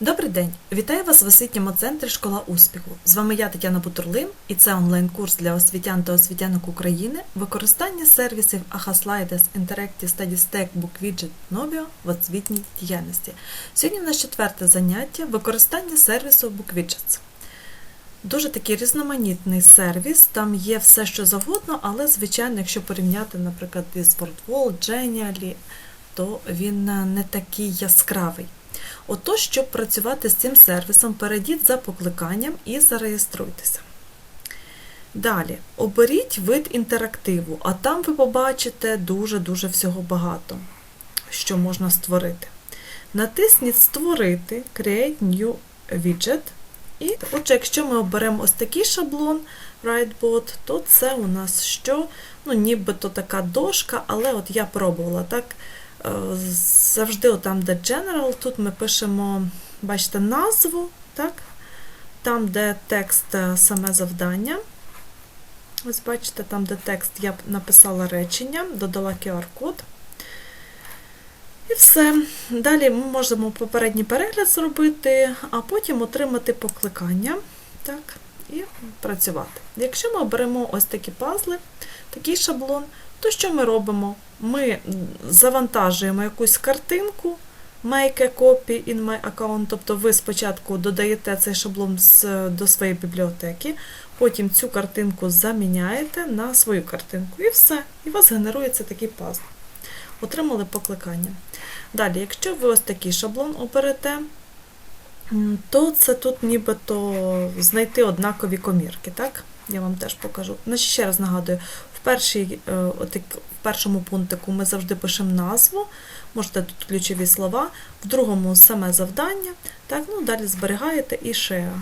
Добрий день! Вітаю вас в освітньому центрі Школа успіху. З вами я Тетяна Бутурлин, і це онлайн-курс для освітян та освітянок України використання сервісів AHA Slides, Interactive Study Stack, BookWidget, Novio в освітній діяльності. Сьогодні в нас четверте заняття використання сервісу BookWidgets. Дуже такий різноманітний сервіс, там є все, що завгодно, але, звичайно, якщо порівняти, наприклад, із WordWall, Genially, то він не такий яскравий. Отож, щоб працювати з цим сервісом, перейдіть за покликанням і зареєструйтеся. Далі, оберіть вид інтерактиву, а там ви побачите дуже-дуже всього багато, що можна створити. Натисніть Створити Create New Widget. І, отже, якщо ми оберемо ось такий шаблон WriteBot, то це у нас що? Ну, нібито така дошка, але от я пробувала так. Е, Завжди, там, де General, тут ми пишемо, бачите, назву, так? там, де текст е, саме завдання. Ось бачите, там, де текст, я написала речення, додала QR-код. І все. Далі ми можемо попередній перегляд зробити, а потім отримати покликання так, і працювати. Якщо ми оберемо ось такі пазли, такий шаблон, то що ми робимо? Ми завантажуємо якусь картинку, make a copy in my account, тобто ви спочатку додаєте цей шаблон до своєї бібліотеки, потім цю картинку заміняєте на свою картинку. І все. І у вас генерується такий пазл. Отримали покликання. Далі, якщо ви ось такий шаблон оберете, то це тут нібито знайти однакові комірки. так? Я вам теж покажу. Значить, ще раз нагадую, в, першій, в першому пунктику ми завжди пишемо назву, можете тут ключові слова, в другому саме завдання, так, ну, далі зберігаєте і share.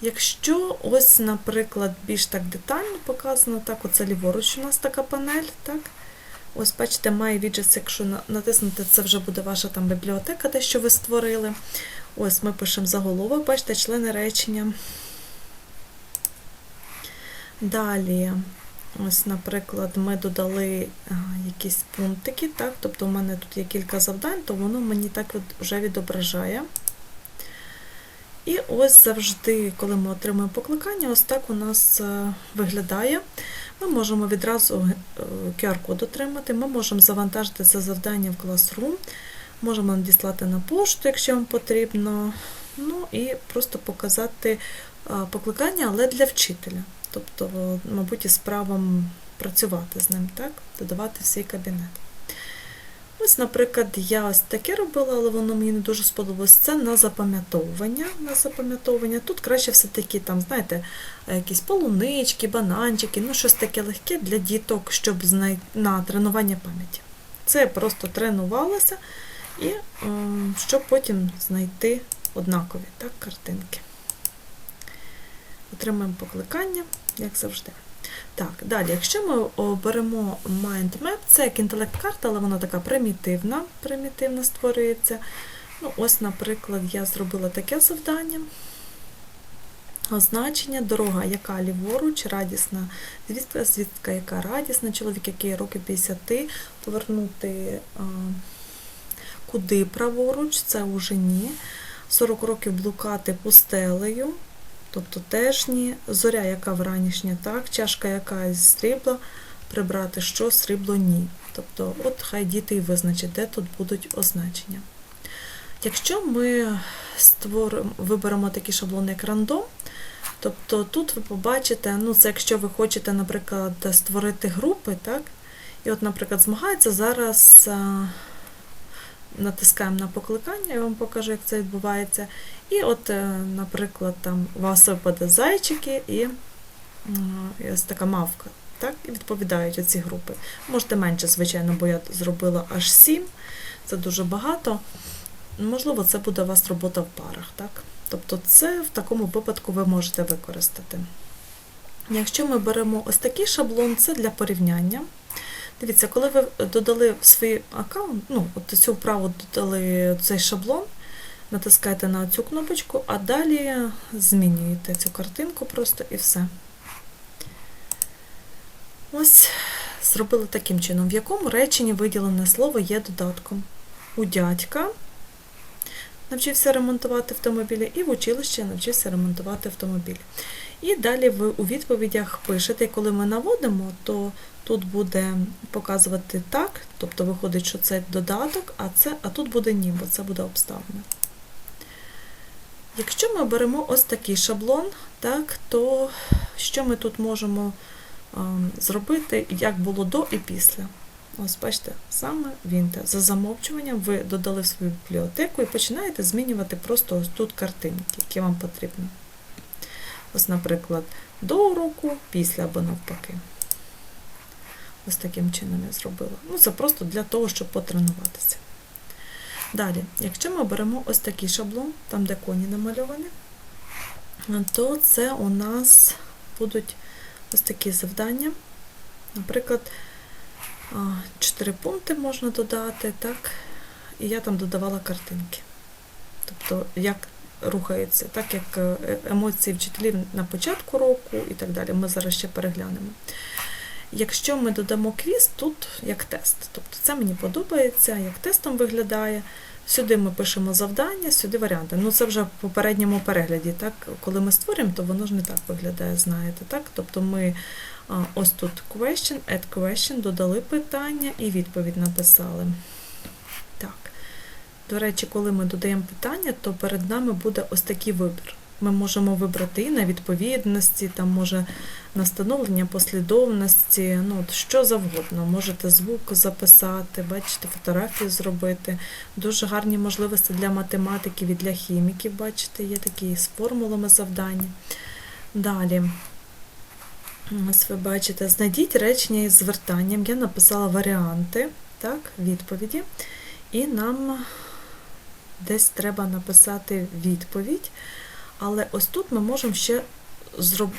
Якщо ось, наприклад, більш так детально показано, так, оце ліворуч у нас така панель, так, ось бачите, My Widgets, якщо натиснути, це вже буде ваша там бібліотека, те, що ви створили. Ось ми пишемо заголовок, бачите, члени речення. Далі, ось, наприклад, ми додали якісь пунктики, так, тобто у мене тут є кілька завдань, то воно мені так от вже відображає. І ось завжди, коли ми отримуємо покликання, ось так у нас виглядає. Ми можемо відразу QR-код отримати, ми можемо завантажити це завдання в Classroom, можемо надіслати на пошту, якщо вам потрібно. Ну і просто показати покликання, але для вчителя. Тобто, мабуть, із правом працювати з ним, так? додавати в свій кабінет. Ось, наприклад, я ось таке робила, але воно мені не дуже сподобалось. Це на запам'ятовування. На запам'ятовування. Тут краще все-таки, там, знаєте, якісь полунички, бананчики, ну щось таке легке для діток, щоб знай... на тренування пам'яті. Це просто тренувалася, і щоб потім знайти однакові так, картинки. Отримаємо покликання, як завжди. Так, далі, якщо ми оберемо MindMap, це як інтелект-карта, але вона така примітивна, примітивно створюється. Ну, Ось, наприклад, я зробила таке завдання. Означення, дорога, яка ліворуч, радісна звістка, звістка, яка радісна, чоловік, який років 50, повернути а, куди праворуч, це уже ні. 40 років блукати пустелею. Тобто теж ні, зоря, яка вранішня, так, чашка яка з срібла, прибрати що, срібло ні. Тобто, от хай діти і визначать, де тут будуть означення. Якщо ми створимо, виберемо такий шаблон, як рандом, тобто тут ви побачите, ну це якщо ви хочете, наприклад, створити групи, так, і от, наприклад, змагається зараз. Натискаємо на покликання, я вам покажу, як це відбувається. І от, наприклад, там у вас випаде зайчики і, і ось така мавка. Так, І відповідають оці групи. Можете менше, звичайно, бо я зробила аж 7, це дуже багато. Можливо, це буде у вас робота в парах. Так? Тобто, це в такому випадку ви можете використати. Якщо ми беремо ось такий шаблон, це для порівняння. Дивіться, коли ви додали в свій аккаунт, ну, от цю вправу додали цей шаблон, натискаєте на цю кнопочку, а далі змінюєте цю картинку просто і все. Ось, зробили таким чином, в якому реченні виділене слово є додатком. У дядька навчився ремонтувати автомобілі, і в училищі навчився ремонтувати автомобілі. І далі ви у відповідях пишете, коли ми наводимо, то тут буде показувати так, тобто виходить, що це додаток, а, це, а тут буде ні, бо це буде обставина. Якщо ми беремо ось такий шаблон, так, то що ми тут можемо ем, зробити, як було до і після? Ось бачите, саме він те. За замовчуванням ви додали в свою бібліотеку і починаєте змінювати просто ось тут картинки, які вам потрібні. Ось, наприклад, до уроку, після або навпаки. Ось таким чином я зробила. Ну, це просто для того, щоб потренуватися. Далі, якщо ми беремо ось такий шаблон, там де коні намальовані, то це у нас будуть ось такі завдання. Наприклад, 4 пункти можна додати, так? І я там додавала картинки. Тобто, як рухається, так як е, емоції вчителів на початку року і так далі. Ми зараз ще переглянемо. Якщо ми додамо квіз, тут як тест. Тобто це мені подобається, як тестом виглядає. Сюди ми пишемо завдання, сюди варіанти. Ну, це вже в попередньому перегляді. так? Коли ми створюємо, то воно ж не так виглядає, знаєте. так? Тобто ми ось тут question, add question, додали питання і відповідь написали. Так. До речі, коли ми додаємо питання, то перед нами буде ось такий вибір. Ми можемо вибрати і на відповідності, там може на встановлення послідовності, ну, от що завгодно. Можете звук записати, бачите, фотографію зробити. Дуже гарні можливості для математиків і для хіміків, бачите, є такі з формулами завдання. Далі, ось ви бачите, знайдіть речення із звертанням. Я написала варіанти, так, відповіді, і нам десь треба написати відповідь. Але ось тут ми можемо ще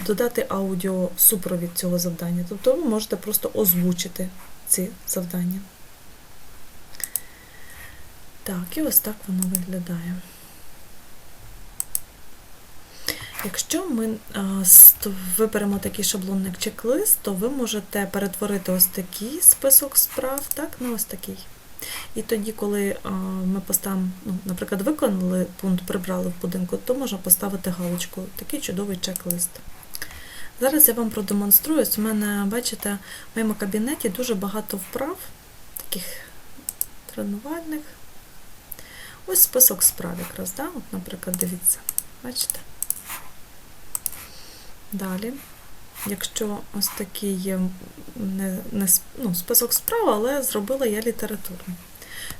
додати аудіо супровід цього завдання. Тобто ви можете просто озвучити ці завдання. Так, і ось так воно виглядає. Якщо ми виберемо такий шаблонник чек-лист, то ви можете перетворити ось такий список справ, так, на ось такий. І тоді, коли ми поставимо, ну, наприклад, виконали пункт, прибрали в будинку, то можна поставити галочку. Такий чудовий чек-лист. Зараз я вам продемонструю. У мене, бачите, в моєму кабінеті дуже багато вправ, таких тренувальних. Ось список справ якраз, да? От, наприклад, дивіться, бачите? Далі. Якщо ось такий не, не, ну, список справ, але зробила я літературний.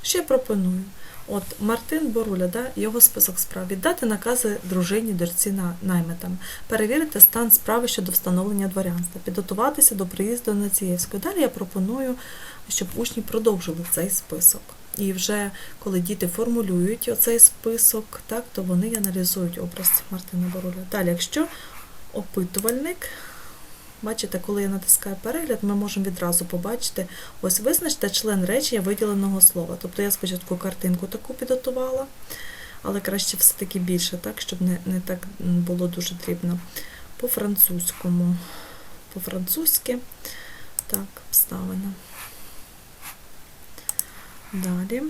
Я пропоную? От Мартин Боруля, да, його список справ, віддати накази дружині, дочці наймитам, перевірити стан справи щодо встановлення дворянства, підготуватися до приїзду на Цієвську. Далі я пропоную, щоб учні продовжили цей список. І вже коли діти формулюють оцей список, так, то вони аналізують образ Мартина Боруля. Далі, якщо опитувальник Бачите, коли я натискаю перегляд, ми можемо відразу побачити, ось визначте член речення виділеного слова. Тобто я спочатку картинку таку підготувала, але краще все-таки більше, так, щоб не не так було дуже дрібно. По французькому, по-французьки, так, обставина. Далі.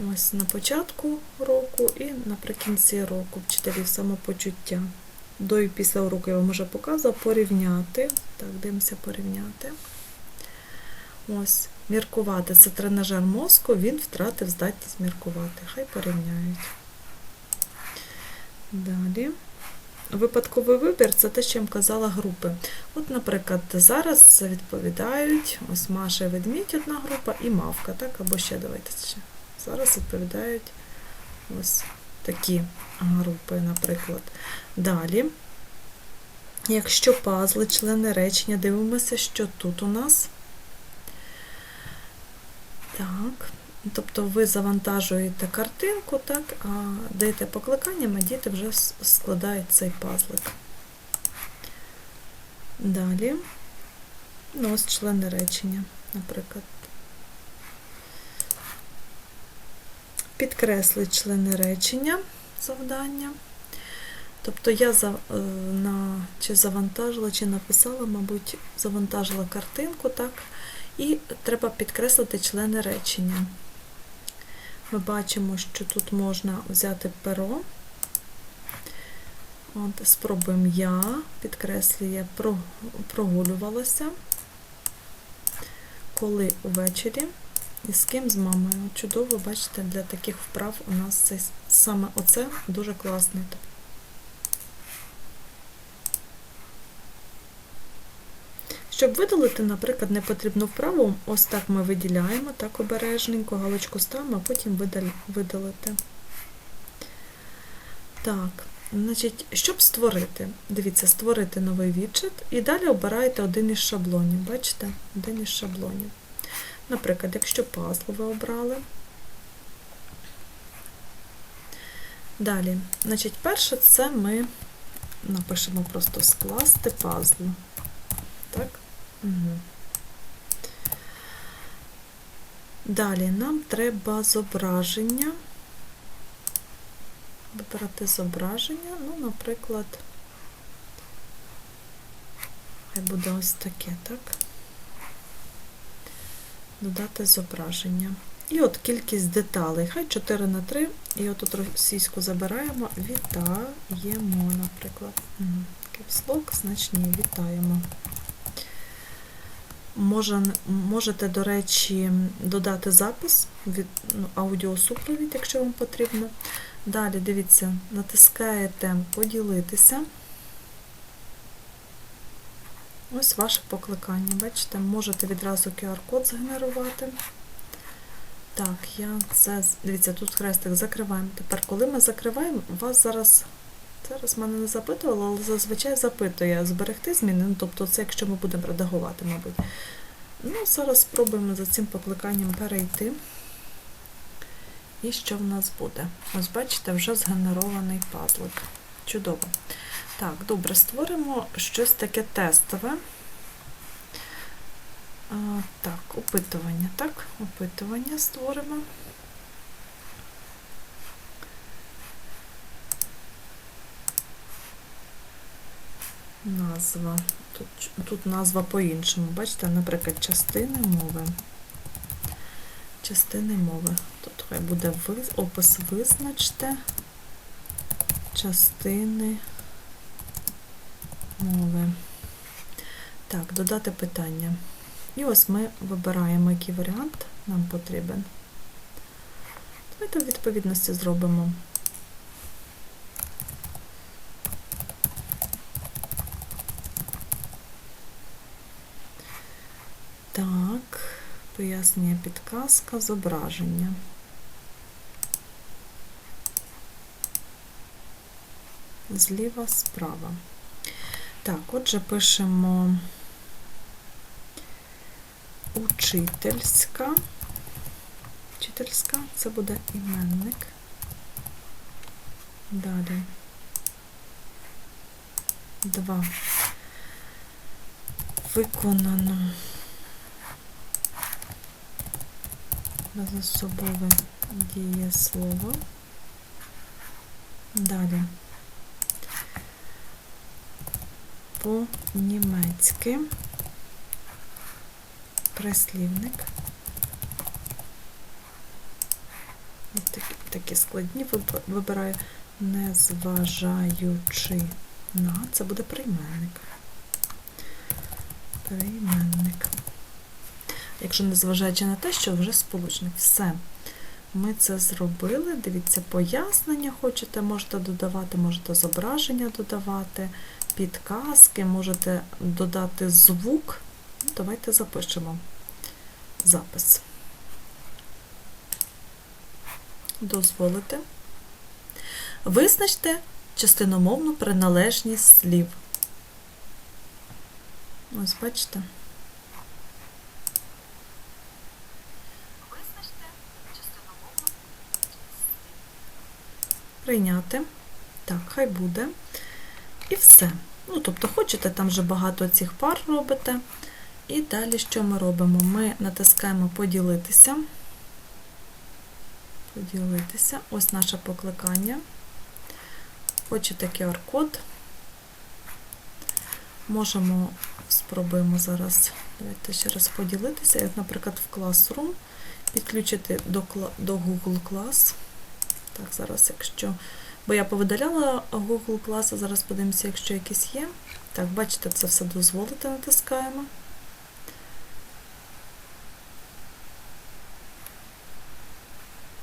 Ось на початку року і наприкінці року вчителів самопочуття. До і після уроку я вам вже показувала порівняти. Так, дивимося порівняти. Ось, міркувати. Це тренажер мозку, він втратив здатність міркувати. Хай порівняють. Далі. Випадковий вибір це те, що я вам казала групи. От, наприклад, зараз відповідають ось Маша і ведмідь одна група і мавка, так, або ще давайте ще. Зараз відповідають ось такі групи, наприклад. Далі, якщо пазли, члени речення, дивимося, що тут у нас. Так, тобто ви завантажуєте картинку, так, а даєте покликанням, а діти вже складають цей пазлик. Далі, ну, ось члени речення, наприклад. Підкреслить члени речення завдання. Тобто я за, е, на, чи завантажила, чи написала, мабуть, завантажила картинку, так, І треба підкреслити члени речення. Ми бачимо, що тут можна взяти перо. От, спробуємо я, підкреслює, прогулювалася, коли увечері і з ким з мамою. Чудово, бачите, для таких вправ у нас це, саме оце дуже класний. Щоб видалити, наприклад, непотрібну вправу, ось так ми виділяємо, так обережненько, галочку ставимо, а потім видалити. Так, значить, щоб створити, дивіться, створити новий віджит і далі обираєте один із шаблонів. Бачите? Один із шаблонів. Наприклад, якщо пазл ви обрали. Далі, значить, перше це ми напишемо просто скласти пазл. Так? Угу. Далі нам треба зображення. Вибирати зображення, ну, наприклад, хай буде ось таке, так? Додати зображення. І от кількість деталей. Хай 4 на 3. І от російську забираємо. Вітаємо, наприклад. Кепслок, значні, вітаємо. Може, можете, до речі, додати запис від ну, аудіосупровід, якщо вам потрібно. Далі, дивіться, натискаєте поділитися. Ось ваше покликання. Бачите, можете відразу QR-код згенерувати. Так, я це, дивіться, тут хрестик закриваємо. Тепер, коли ми закриваємо, вас зараз, зараз мене не запитувало, але зазвичай запитує зберегти зміни, ну, тобто це якщо ми будемо редагувати, мабуть. Ну, зараз спробуємо за цим покликанням перейти. І що в нас буде? Ось, бачите, вже згенерований пазлик. Чудово. Так, добре, створимо щось таке тестове. А, так, опитування, так, опитування створимо. Назва. Тут, тут назва по-іншому. Бачите, наприклад, частини мови. Частини мови. Тут хай буде опис визначте частини мови. Так, додати питання. І ось ми вибираємо, який варіант нам потрібен. Давайте в відповідності зробимо. Так, пояснення підказка, зображення. Зліва, справа. Так, отже, пишемо учительська. Учительська, це буде іменник. Далі. Два. Виконано. Безособове дієслово. Далі. По-німецьки. Прислівник. Такі, такі складні вибираю, незважаючи на, це буде прийменник. Прийменник. Якщо не зважаючи на те, що вже сполучник. Все. Ми це зробили. Дивіться, пояснення хочете, можете додавати, можете зображення додавати, підказки, можете додати звук. Давайте запишемо запис. Дозволите. Визначте частиномовну приналежність слів. Ось бачите. Прийняти. Так, хай буде. І все. Ну, тобто, хочете, там вже багато цих пар робите. І далі що ми робимо? Ми натискаємо поділитися. Поділитися. Ось наше покликання. Хочете QR-код. Можемо, спробуємо зараз Давайте ще раз поділитися. Як, наприклад, в Classroom підключити до, до Google Class. Так, зараз, якщо. Бо я повидаляла Google а зараз подивимося, якщо якісь є. Так, бачите, це все дозволити натискаємо.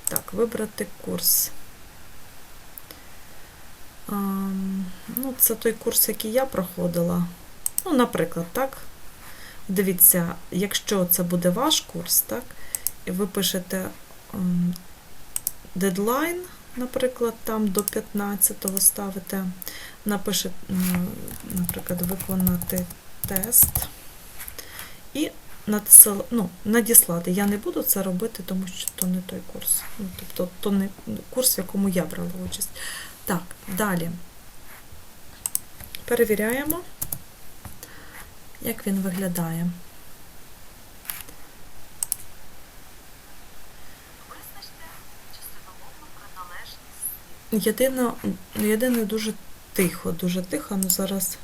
Так, вибрати курс. Ам, ну, це той курс, який я проходила. Ну, наприклад, так. Дивіться, якщо це буде ваш курс, так, і ви пишете ем, дедлайн, наприклад, там до 15-го ставите, напишете, наприклад, виконати тест і ну, надіслати. Я не буду це робити, тому що то не той курс. Ну, тобто, то не курс, в якому я брала участь. Так, далі. Перевіряємо, як він виглядає. Визначте частиномовну приналежність слів. Єдине, єдине дуже тихо, дуже тихо, ну зараз.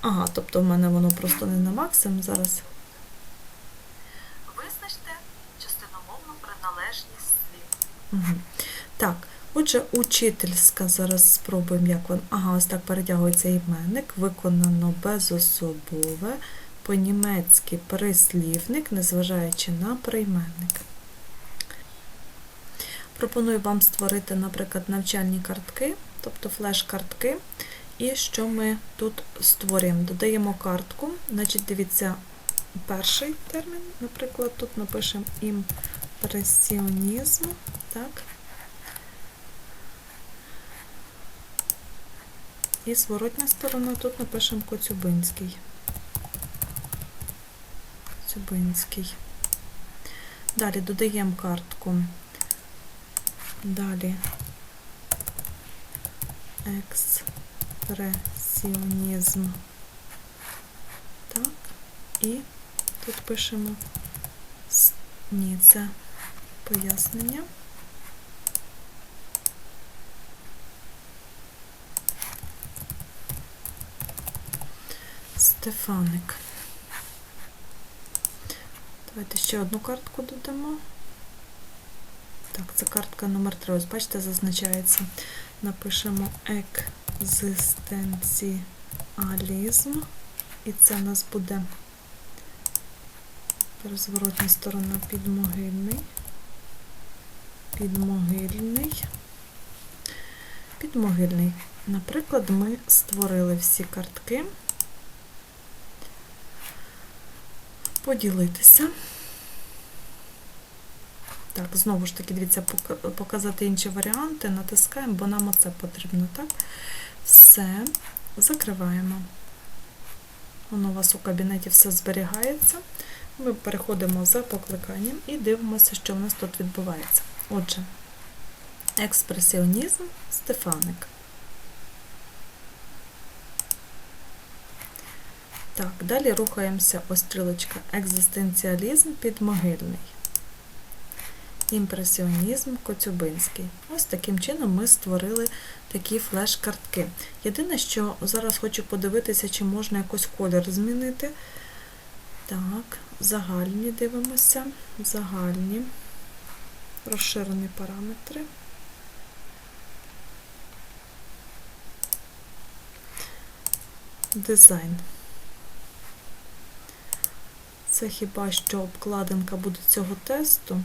Ага, тобто в мене воно просто не на максимум зараз. Визначте частиномовну приналежність слів. Угу. Так, отже, учительська зараз спробуємо, як він. Ага, ось так перетягується іменник, виконано безособове, по-німецьки прислівник, незважаючи на прийменник. Пропоную вам створити, наприклад, навчальні картки, тобто флеш-картки. І що ми тут створюємо? Додаємо картку, значить, дивіться, перший термін, наприклад, тут напишемо імпресіонізм, так. І зворотня сторона тут напишемо Коцюбинський. Коцюбинський. Далі додаємо картку. Далі експресіонізм. Так. І тут пишемо ні, це пояснення. Стефаник. Давайте ще одну картку додамо. Так, це картка номер 3. Ось бачите, зазначається. Напишемо екзистенціалізм. І це у нас буде розворотня сторона підмогильний. Підмогильний. Підмогильний. Наприклад, ми створили всі картки. Поділитися. Так, знову ж таки, дивіться, показати інші варіанти, натискаємо, бо нам оце потрібно, так? Все, закриваємо. Воно у вас у кабінеті все зберігається. Ми переходимо за покликанням і дивимося, що в нас тут відбувається. Отже, експресіонізм, Стефаник. Так, далі рухаємося ось стрілочка. Екзистенціалізм підмогильний. Імпресіонізм Коцюбинський. Ось таким чином ми створили такі флеш-картки. Єдине, що зараз хочу подивитися, чи можна якось колір змінити. Так, загальні дивимося. Загальні, розширені параметри. Дизайн. Це хіба що обкладинка буде цього тесту.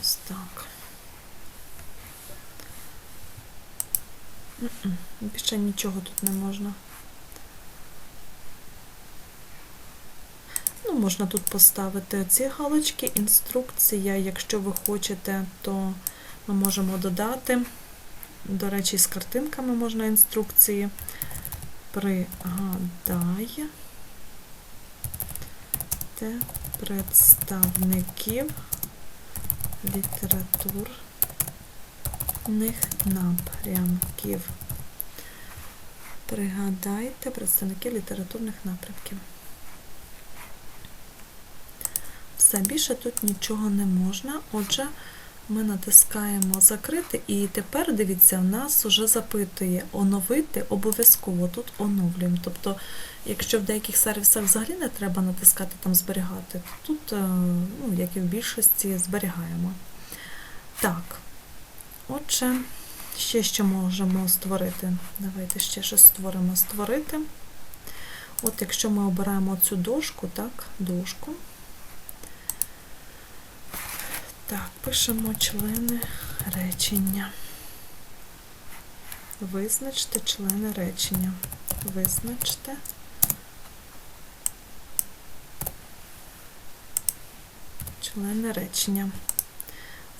Ось так. Більше нічого тут не можна. Ну, можна тут поставити ці галочки, інструкція. Якщо ви хочете, то ми можемо додати. До речі, з картинками можна інструкції. Пригадай те представників літературних напрямків. Пригадайте представників літературних напрямків. Все більше тут нічого не можна. Отже, ми натискаємо закрити, і тепер дивіться, в нас вже запитує оновити обов'язково тут оновлюємо. Тобто, якщо в деяких сервісах взагалі не треба натискати там зберігати, то тут, е, ну, як і в більшості, зберігаємо. Так, отже, ще що можемо створити. Давайте ще щось створимо створити. От якщо ми обираємо цю дошку, так, дошку. Так, пишемо члени речення. Визначте члени речення. Визначте. Члени речення.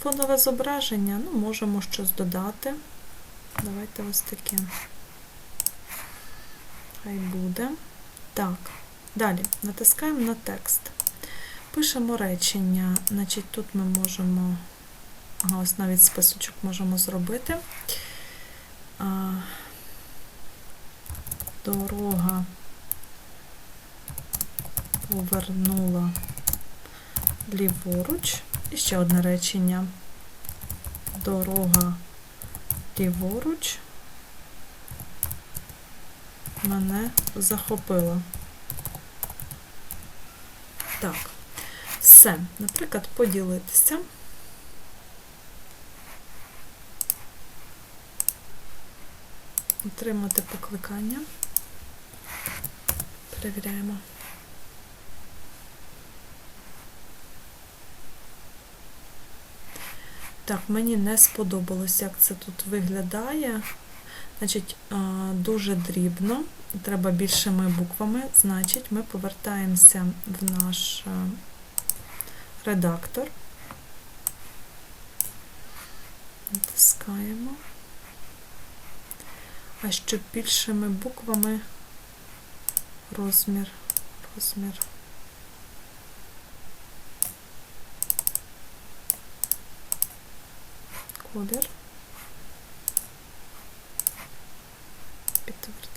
Фонове зображення, ну, можемо щось додати. Давайте ось таке. Хай буде. Так, далі натискаємо на текст. Пишемо речення, значить тут ми можемо, ага, ось навіть списочок можемо зробити. Дорога повернула ліворуч. І ще одне речення. Дорога ліворуч мене захопила. Так. Все, наприклад, поділитися. Отримати покликання. Перевіряємо. Так, мені не сподобалось, як це тут виглядає. Значить, дуже дрібно, треба більшими буквами. Значить, ми повертаємося в наш а, редактор. Натискаємо. А щоб більшими буквами розмір, розмір. Колір. Підтвердити.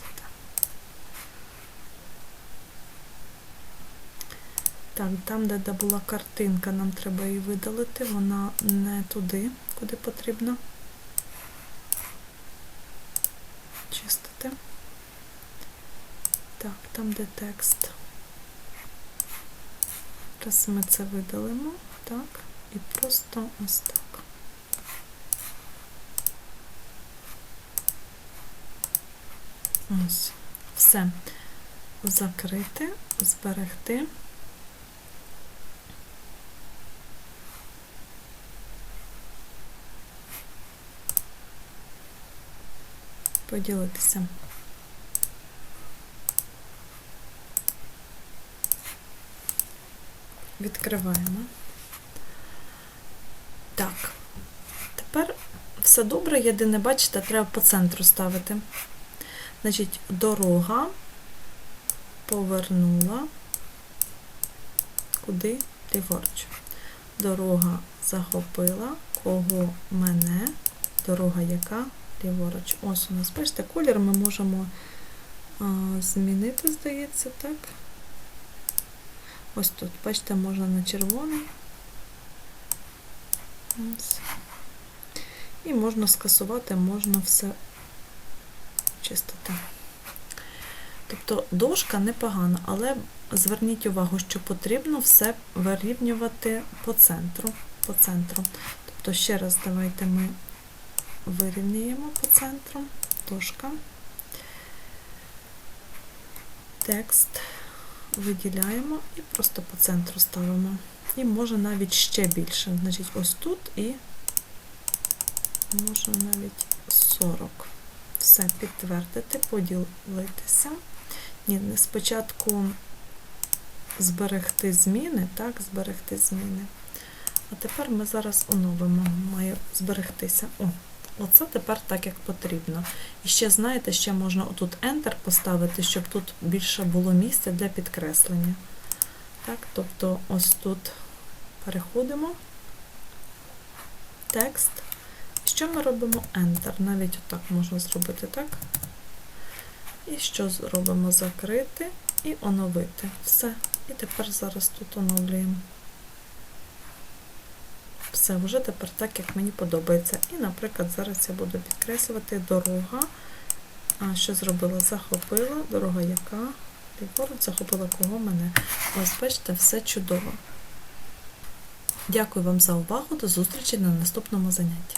Так, там, де, була картинка, нам треба її видалити, вона не туди, куди потрібно. Чистити. Так, там, де текст. Зараз ми це видалимо, так, і просто ось так. Ось. Все. Закрити, зберегти. Поділитися. Відкриваємо. Так. Тепер все добре, єдине, бачите, треба по центру ставити. Значить, дорога повернула куди ліворуч. Дорога захопила кого мене, дорога яка ліворуч. Ось у нас, бачите, колір ми можемо а, змінити, здається, так? Ось тут, бачите, можна на червоний. Ось. І можна скасувати, можна все чистити. Тобто дошка непогана, але зверніть увагу, що потрібно все вирівнювати по центру. По центру. Тобто, ще раз давайте ми вирівнюємо по центру. Дошка. Текст виділяємо і просто по центру ставимо. І може навіть ще більше. Значить, ось тут і може навіть 40 все підтвердити, поділитися. Ні, не спочатку зберегти зміни, так, зберегти зміни. А тепер ми зараз оновимо, має зберегтися. О, оце тепер так, як потрібно. І ще, знаєте, ще можна отут Enter поставити, щоб тут більше було місця для підкреслення. Так, тобто ось тут переходимо, текст. І що ми робимо? Enter. Навіть отак можна зробити, так? І що зробимо? Закрити і оновити. Все. І тепер зараз тут оновлюємо. Все, вже тепер так, як мені подобається. І, наприклад, зараз я буду підкреслювати дорога. А, що зробила? Захопила. Дорога яка? Ліворуч захопила кого мене. Ось, бачите, все чудово. Дякую вам за увагу. До зустрічі на наступному занятті.